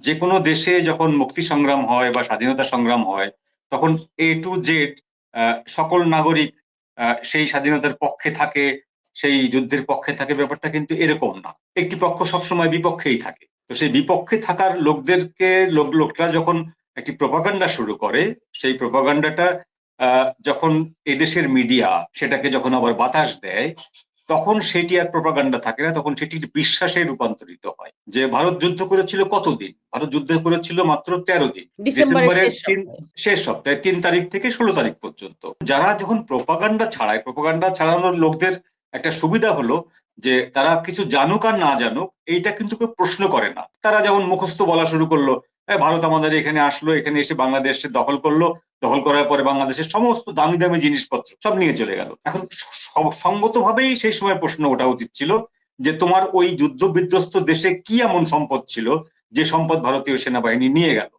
যে কোনো দেশে যখন মুক্তি সংগ্রাম হয় বা স্বাধীনতা সংগ্রাম হয়, তখন এ টু জেড সকল নাগরিক সেই স্বাধীনতার পক্ষে থাকে, সেই যুদ্ধের পক্ষে থাকে, ব্যাপারটা কিন্তু এরকম না। একটি পক্ষ সবসময় বিপক্ষেই থাকে। তো সেই বিপক্ষে থাকার লোকদেরকে, লোক, লোকরা যখন একটি প্রপাগান্ডা শুরু করে, সেই প্রপাগান্ডাটা যখন এদেশের মিডিয়া সেটাকে যখন আবার বাতাস দেয় তখন সেটি আর প্রপাগান্ডা থাকে না তখন সেটি বিশ্বাসে রূপান্তরিত হয়। যে ভারত যুদ্ধ করেছিল কতদিন? ভারত যুদ্ধ করেছিল মাত্র তেরো দিন। ডিসেম্বরের শেষ সপ্তাহে। তিন তারিখ থেকে ষোলো তারিখ পর্যন্ত। যারা যখন প্রপাগান্ডা ছাড়ায় প্রপাগান্ডা ছাড়ানোর লোকদের একটা সুবিধা হলো যে তারা কিছু জানুক আর না জানুক এইটা কিন্তু কেউ প্রশ্ন করে না। তারা যেমন মুখস্থ বলা শুরু করল "এ, ভারত আমাদের এখানে আসলো, এখানে এসে বাংলাদেশে দখল করল। দখল করার পরে বাংলাদেশের সমস্ত দামি দামি জিনিসপত্র সব নিয়ে চলে গেল। এখন সঙ্গত সঙ্গতভাবেই সেই সময় প্রশ্ন ওঠা উচিত ছিল যে, তোমার ওই যুদ্ধ বিধ্বস্ত দেশে কি এমন সম্পদ ছিল যে সম্পদ ভারতীয় সেনাবাহিনী নিয়ে গেল?